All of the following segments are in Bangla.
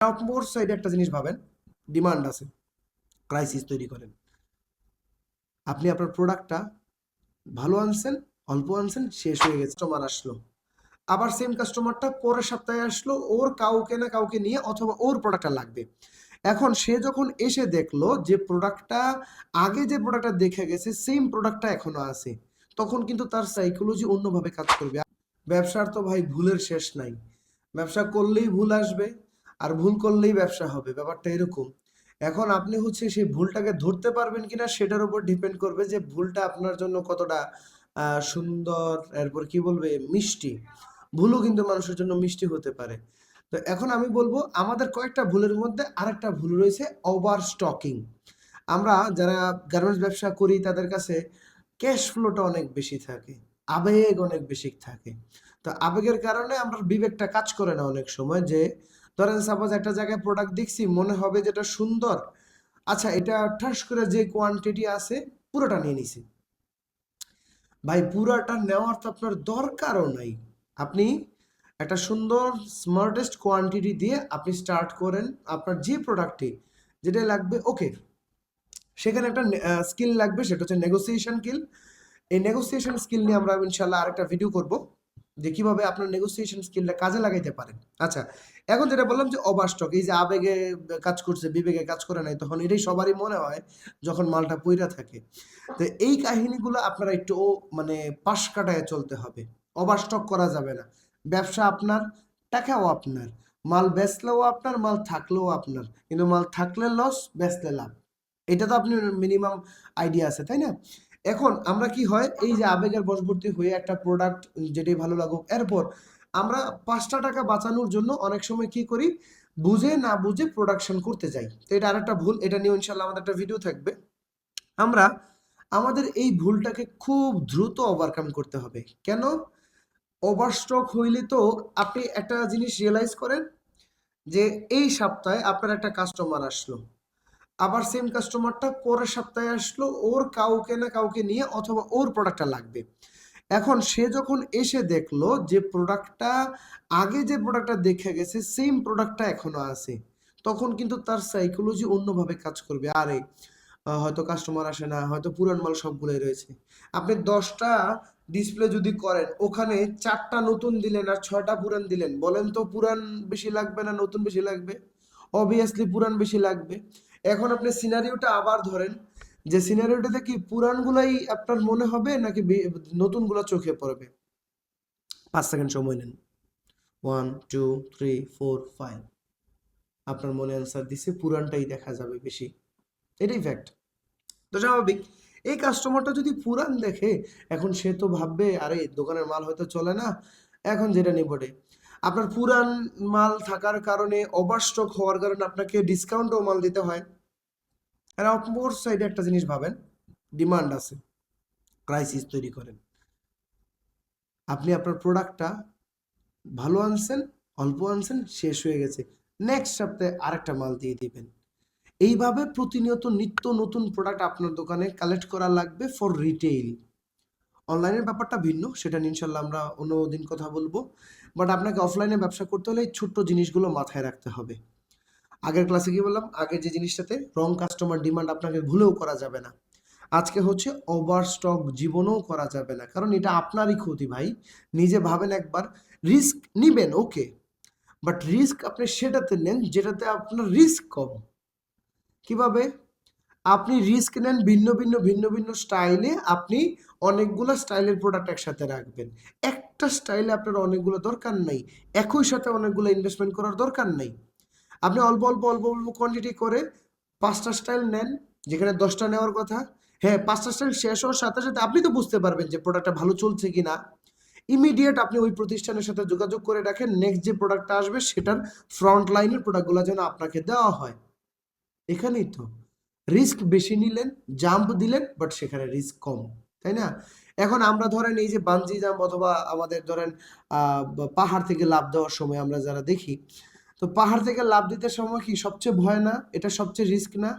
অপর সাইডে একটা জিনিস ভাবেন ডিমান্ড আছে ক্রাইসিস তৈরি করেন। আপনি আপনার প্রোডাক্টটা ভালো আনছেন, অল্প আনছেন, শেষ হয়ে গেছে কাস্টমার আসলো। আবার সেম কাস্টমারটা পরের সপ্তাহে আসলো, ওর কাউকে না কাউকে নিয়ে অথবা ওর প্রোডাক্টটা লাগবে। এখন সে যখন এসে দেখল যে প্রোডাক্টটা আগে যে প্রোডাক্টটা দেখে গেছে সেম প্রোডাক্টটা এখনও আছে, তখন কিন্তু তার সাইকোলজি অন্যভাবে কাজ করবে। ব্যবসার তো ভাই ভুলের শেষ নাই। ব্যবসা করলেই ভুল আসবে আর ভুল করলেই ব্যবসা হবে, ব্যাপারটা এরকম। এখন আপনি হচ্ছে সেই ভুলটাকে ধরতে পারবেন কিনা সেটার উপর ডিপেন্ড করবে যে ভুলটা আপনার জন্য কতটা সুন্দর, এরপর কি বলবে, মিষ্টি। ভুলও কিন্তু মানুষের জন্য মিষ্টি হতে পারে। তো এখন আমি বলব, আমাদের কয়েকটা ভুলের মধ্যে আরেকটা ভুল রয়েছে ওভার স্টকিং আমরা যারা গার্মেন্টস ব্যবসা করি, তাদের কাছে ক্যাশ ফ্লোটা অনেক বেশি থাকে, আবেগ অনেক বেশি থাকে। তো আবেগের কারণে আমরা বিবেকটা কাজ করে না অনেক সময় যে ধরেন সাপোজ একটা জায়গায় প্রোডাক্ট দেখছি, মনে হবে যেটা সুন্দর। আচ্ছা এটা ঠাস করে যে কোয়ান্টিটি আছে, পুরোটা নিয়ে নিছি। ভাই, পুরোটা নেওয়ার তো আপনার দরকারও নাই। আপনি একটা সুন্দর স্মার্টেস্ট কোয়ান্টিটি দিয়ে আপনি স্টার্ট করেন আপনার যে প্রোডাক্টটি যেটা লাগবে ওকে সেখানে একটা স্কিল লাগবে, সেটা হচ্ছে নেগোসিয়েশন স্কিল এই নেগোসিয়েশন স্কিল নিয়ে আমরা ইনশাল্লাহ আরেকটা ভিডিও করব। যে কীভাবে আপনার নেগোসিয়েশন স্কিলটা কাজে লাগাইতে পারেন। আচ্ছা এখন যেটা বললাম যে অবাস্তক এই যে আবেগে কাজ করছে, বিবেকে কাজ করে নাই, তখন এটাই সবারই মনে হয় যখন মালটা পইরা থাকে। তো এই কাহিনীগুলো আপনারা একটু মানে পাশ কাটায় চলতে হবে। ওভারস্টক করা যাবে না। ব্যবসা আপনার, টাকাও আপনার। মাল বেচলেও আপনার, মাল থাকলেও আপনার। কিন্তু মাল থাকলে লস বেচলে লাভ। এটা তো আপনি মিনিমাম আইডিয়া আছে, তাই না? এখন আমরা কি হয়, এই যে আবেগের বশবর্তী হয়ে একটা প্রোডাক্ট যেটাই ভালো লাগুক, এরপর আমরা পাঁচটা টাকা বাঁচানোর জন্য অনেক সময় কি করি, বুঝে না বুঝে প্রোডাকশন করতে যাই। তো এটা আরেকটা ভুল, এটা নিয়ে ইনশাল্লাহ আমাদের একটা ভিডিও থাকবে। আমরা আমাদের এই ভুলটাকে খুব দ্রুত ওভারকাম করতে হবে। কেন? ওভারস্টক হইলে তো আপনি একটা জিনিস রিয়েলাইজ করেন যে এই সপ্তাহে আপনার একটা কাস্টমার আসলো। আবার সেম কাস্টমারটা পরের সপ্তাহে আসলো, ওর কাউকে না কাউকে নিয়ে অথবা ওর প্রোডাক্টটা লাগবে। এখন সে যখন এসে দেখল যে প্রোডাক্টটা আগে যে প্রোডাক্টটা দেখে গেছে সেম প্রোডাক্টটা এখনও আছে, তখন কিন্তু তার সাইকোলজি অন্যভাবে কাজ করবে। আরে হয়তো কাস্টমার আসে না, হয়তো পুরান মাল সবগুলোই রয়েছে। আপনি দশটা ডিসপ্লে যদি করেন, ওখানে চারটা নতুন দিলেন আর ছয়টা পুরান দিলেন, বলেন তো পুরান বেশি লাগবে না, নতুন বেশি লাগবে? অবভিয়াসলি পুরান বেশি লাগবে। এখন আপনি সিনারিওটা আবার ধরেন, যে সিনারিওটাতে কি পুরাণগুলাই আপনার মনে হবে নাকি নতুনগুলো চোখে পড়বে? পাঁচ সেকেন্ড সময় নেন। One two three four five আপনার মনে অ্যান্সার দিছে, পুরাণটাই দেখা যাবে বেশি। এটাই ফ্যাক্ট তো স্বাভাবিক, এই কাস্টমারটা যদি পুরান দেখে, এখন সে তো ভাববে, আরে দোকানের মাল হয়তো চলে না, এখন যেটা নিবটে আপনার পুরান মাল থাকার কারণে ওভারস্টক হওয়ার কারণে আপনাকে ডিসকাউন্টও মাল দিতে হয়। আর অপর সাইডে একটা জিনিস ভাবেন ডিমান্ড আছে ক্রাইসিস তৈরি করেন। আপনি আপনার প্রোডাক্টটা ভালো আনছেন, অল্প আনছেন, শেষ হয়ে গেছে। নেক্সট সপ্তাহে আরেকটা মাল দিয়ে দিবেন। এইভাবে প্রতিনিয়ত নিত্য নতুন প্রোডাক্ট আপনার দোকানে কালেক্ট করা লাগবে ফর রিটেইল অনলাইনের ব্যাপারটা ভিন্ন, সেটা ইনশাল্লাহ আমরা অন্য দিন কথা বলব। বাট আপনাকে অফলাইনে ব্যবসা করতে হলে এই ছোট্ট জিনিসগুলো মাথায় রাখতে হবে। আগের ক্লাসে কি বললাম? আগে যে জিনিসটাতে রং কাস্টমার ডিমান্ড আপনাকে ভুলেও করা যাবে না। আজকে হচ্ছে ওভার স্টক জীবনেও করা যাবে না। কারণ এটা আপনারই ক্ষতি ভাই। নিজে ভাবেন একবার রিস্ক নিবেন ওকে বাট রিস্ক আপনি সেটাতে নেন যেটাতে আপনার রিস্ক কম। কীভাবে? আপনি রিস্ক নেন ভিন্ন ভিন্ন ভিন্ন ভিন্ন স্টাইলে আপনি অনেকগুলো স্টাইলের প্রোডাক্ট একসাথে রাখবেন। একটা স্টাইলে আপনার অনেকগুলো দরকার নাই। একই সাথে অনেকগুলো ইনভেস্টমেন্ট করার দরকার নাই। আপনি অল্প অল্প অল্প অল্প কোয়ান্টিটি করে পাঁচটা স্টাইল নেন, যেখানে দশটা নেওয়ার কথা। হ্যাঁ পাঁচটা স্টাইল শেষ হওয়ার সাথে সাথে আপনি তো বুঝতে পারবেন যে প্রোডাক্টটা ভালো চলছে কি না ইমিডিয়েট আপনি ওই প্রতিষ্ঠানের সাথে যোগাযোগ করে রাখেন নেক্সট যে প্রোডাক্টটা আসবে সেটার ফ্রন্ট লাইনের প্রোডাক্টগুলো যেন আপনাকে দেওয়া হয়। এখানেই তো। রিস্ক বেশি নিলেন জাম্প দিলেন বাট সেখানে রিস্ক কম। তাই না? এখন আমরা ধরেন এই যে বানজি জাম্প অথবা আমাদের ধরেন পাহাড় থেকে লাফ দেওয়ার সময় আমরা যারা দেখি, তো পাহাড় থেকে লাফ দিতে সময় কি সবচেয়ে ভয় না? এটা সবচেয়ে রিস্ক না?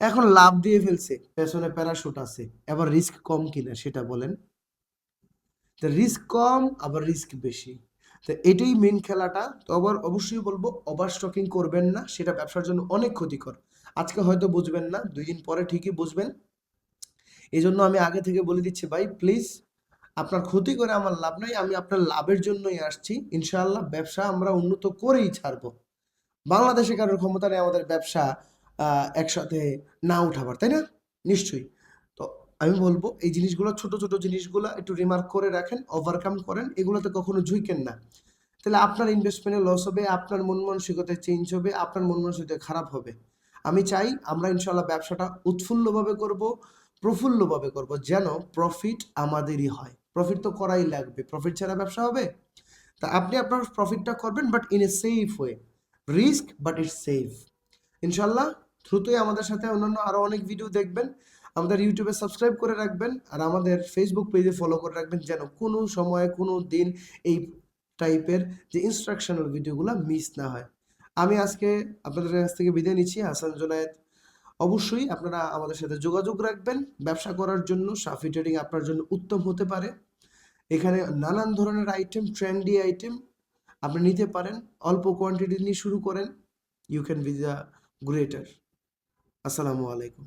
এখন লাফ দিয়ে ফেলছে, পেছনে প্যারাশুট আছে, এবার রিস্ক কম কিনা সেটা বলেন। তো রিস্ক কম, আবার রিস্ক বেশি। তো এটাই মেন খেলাটা। তো আবার অবশ্যই বলব ওভার স্টকিং করবেন না, সেটা ব্যবসার জন্য অনেক ক্ষতিকর। আজকে হয়তো বুঝবেন না, দুই দিন পরে ঠিকই বুঝবেন। এই জন্য আমি আগে থেকে বলে দিচ্ছি ভাই প্লিজ আপনার ক্ষতি করে আমার লাভ নাই, আমি আপনার লাভের জন্যই আসছি। ইনশাআল্লাহ ব্যবসা আমরা উন্নত করেই ছাড়বো। বাংলাদেশে কারোর ক্ষমতা নেই, আমাদের ব্যবসা একসাথে না উঠাবার, তাই না? নিশ্চয়ই। তো আমি বলব, এই জিনিসগুলো, ছোট ছোট জিনিসগুলো একটু রিমার্ক করে রাখেন ওভারকাম করেন, এগুলোতে কখনো ঝুঁকেন না। তাহলে আপনার ইনভেস্টমেন্টে লস হবে, আপনার মন মানসিকতা চেঞ্জ হবে, আপনার মন মানসিকতা খারাপ হবে। আমি চাই আমরা ইনশাল্লাহ ব্যবসাটা উৎফুল্লভাবে করব প্রফুল্লভাবে করব, যেন প্রফিট আমাদেরই হয়। প্রফিট তো করাই লাগবে। প্রফিট ছাড়া ব্যবসা হবে? তা আপনি আপনার প্রফিটটা করবেন but in a safe way risk but it's safe ইনশাল্লাহ দ্রুতই আমাদের সাথে অন্যান্য আরও অনেক ভিডিও দেখবেন। আমাদের ইউটিউবে সাবস্ক্রাইব করে রাখবেন, আর আমাদের ফেসবুক পেজে ফলো করে রাখবেন, যেন কোনো সময়ে, কোনো দিন এই টাইপের যে ইনস্ট্রাকশনাল ভিডিওগুলো মিস না হয়। আমি আজকে আপনাদের কাছ থেকে বিদায় নিচ্ছি। হাসান জোনায়েদ অবশ্যই আপনারা আমাদের সাথে যোগাযোগ রাখবেন। ব্যবসা করার জন্য সাফি ট্রেডিং আপনার জন্য উত্তম হতে পারে। এখানে নানান ধরনের আইটেম ট্রেন্ডি আইটেম আপনি নিতে পারেন। অল্প কোয়ান্টিটি নিয়ে শুরু করেন। You can be the greater আসসালামু আলাইকুম।